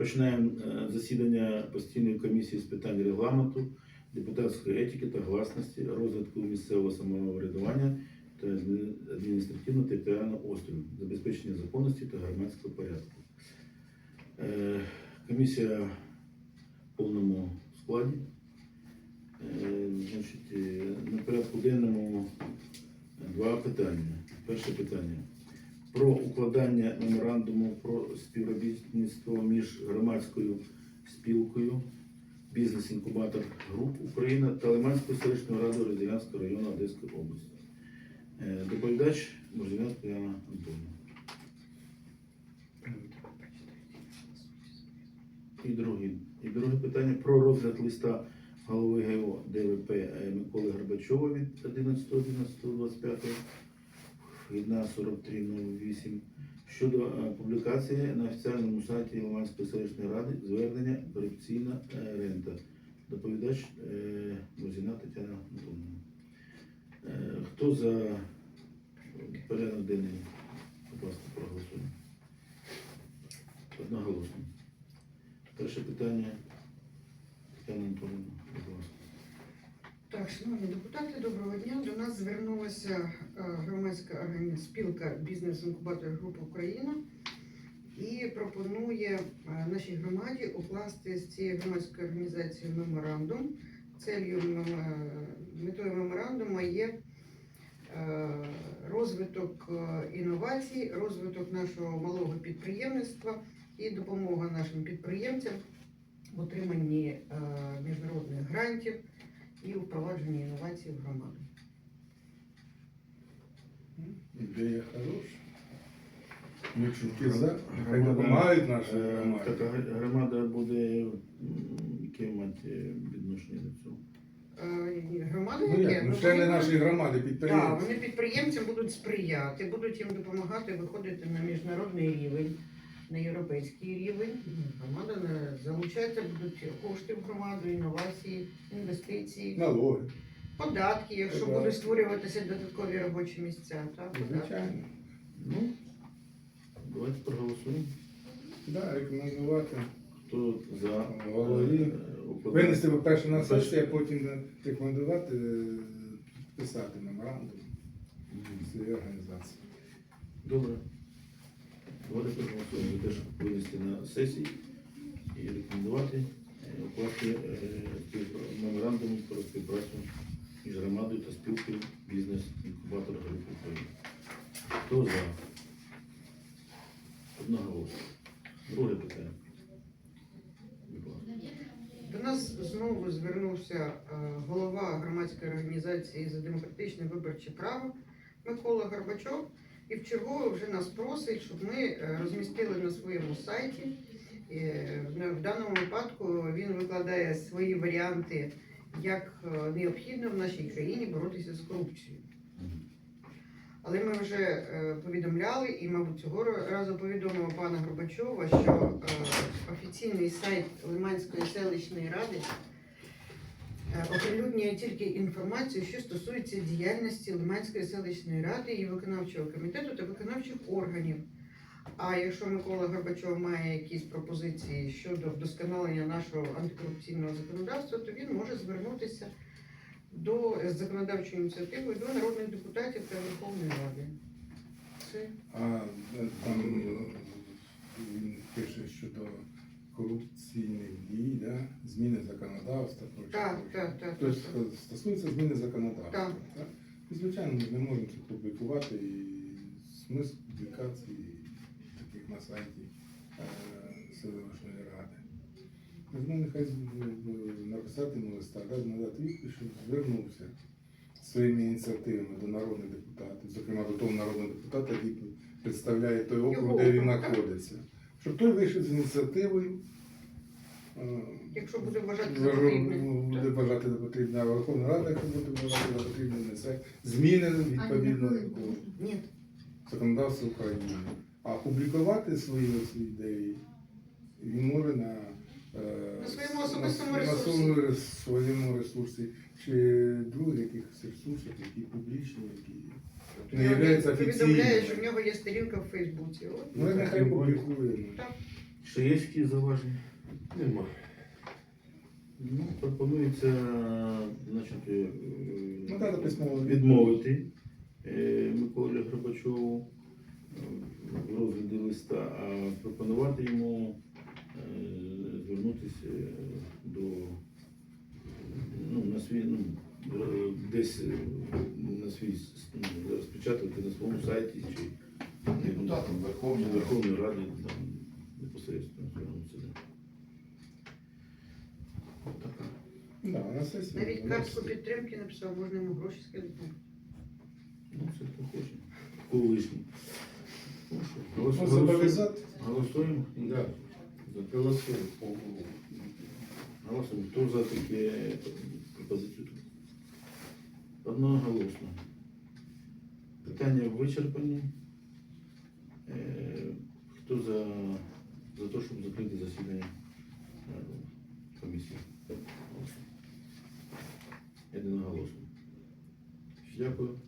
Починаємо е, засідання постійної комісії з питань регламенту, депутатської етики та гласності, розвитку місцевого самоврядування та адмі- адміністративно-територіального устрою, забезпечення законності та громадського порядку. Е, Комісія в повному складі. Е, Значить, на порядку денному два питання. Перше питання про укладання меморандуму про співробітництво між громадською спілкою Бізнес-інкубатор груп Україна та Лиманською селищною радою Розділянського району Одеської області. Е, Доповідач Мождянська Яна Антонівна. І друге, і друге питання про розгляд листа голови ГО ДВП е, Миколи Горбачова від 11.11.25 вхідна 4308 щодо е, публікації на офіціальному сайті Лиманської селищної ради звернення корупційна е, рента. Доповідач е, Тетяна Антонівна. Е, Хто за порядок денний? Будь ласка, проголосуємо. Одноголосно. Перше питання. Тетяна Антонівна, будь ласка. Так, шановні депутати, доброго дня. До нас звернулася е, громадська спілка бізнес-інкубатор груп Україна і пропонує е, нашій громаді укласти з цією громадською організацією меморандум. Целью метою меморандуму є е, розвиток е, інновацій, розвиток нашого малого підприємництва і допомога нашим підприємцям в отриманні е, міжнародних грантів і впровадження інновацій в громаду. Ідея хороша. Ми чутки за, хай допомагають наші Е, громаді. Така громада буде мати відношення до цього. Е, Громади Ну як, ну члени вони нашої громади, Так, підприємці. вони підприємцям будуть сприяти, будуть їм допомагати виходити на міжнародний рівень, на європейський рівень. Громада не залучається, будуть кошти в громаду, інновації, інвестиції, Налоги, податки, якщо Податки. будуть створюватися додаткові робочі місця. Так, податки. звичайно. Ну, давайте проголосуємо. Да, рекомендувати. Хто за Голові. е, укладання? Винести по-перше на сесію, а потім е, рекомендувати е, писати меморандум Мгм. цієї організації. Добре. Давайте проголосуємо за те, щоб винести на сесії і рекомендувати е, укласти е, меморандум про співпрацю між громадою та спілкою бізнес-інкубатор груп України. Хто за? Одноголосно. Друге питання. До нас знову звернувся е, голова громадської організації за демократичне виборче право Микола Горбачов. І в чергове вже нас просить, щоб ми е, розмістили на своєму сайті. Е, в- даному випадку він викладає свої варіанти, як е, необхідно в нашій країні боротися з корупцією. Але ми вже повідомляли і, мабуть, цього разу повідомимо пана Горбачова, що офіційний сайт Лиманської селищної ради оприлюднює тільки інформацію, що стосується діяльності Лиманської селищної ради і виконавчого комітету та виконавчих органів. А якщо Микола Горбачов має якісь пропозиції щодо вдосконалення нашого антикорупційного законодавства, то він може звернутися до з законодавчою ініціативою до народних депутатів та Верховної Ради. Це А е, там е, пише щодо корупційних дій, да? зміни законодавства. так, так, так. Тобто стосується зміни законодавства. Так. так? І, звичайно, ми не можемо це публікувати і смисл публікації таких на сайті е, селищної ради. Ну, нехай е, написати йому листа, да, надати відповідь, щоб звернувся своїми ініціативами до народних депутатів, зокрема до того народного депутата, який представляє той округ, де він знаходиться. Щоб той вийшов з ініціативою. е, Якщо буде вважати за потрібне. буде Так. вважати за потрібне, а Верховна Рада, якщо буде бажати за потрібне, несе зміни відповідно до законодавства України. А публікувати свої ідеї він може на, На своєму особистому на, ресурсі. На своєму, ресурсі чи других якихось ресурсах, які публічні, які Тобто не він повідомляє, що в нього є сторінка в Фейсбуці. От. ну, нехай публікує. Так. Ще є які зауваження? Нема. Ну, пропонується значить, е, Ну, дати письмово відмовити е, Миколі Горбачову е, в розгляді листа, а пропонувати йому е, звернутися е, до ну, на свій, ну, е, десь е, на свій ну, розпечатати на своєму сайті чи Депутатом Верховної Верховної Ради там непосередньо звернутися. да. Да, на сесії. Навіть картку підтримки написав, можна йому гроші скинути. Ну, це хто хоче. Колишній. Ну що, Ну, голосуємо? зобов'язати. Голосуємо? Да. Голосуємо. Голосуємо. Хто за таке пропозицію? Одноголосно. Питання вичерпані. Е, Хто за, за те, щоб закрити засідання е, комісії? Єдиноголосно. Дякую.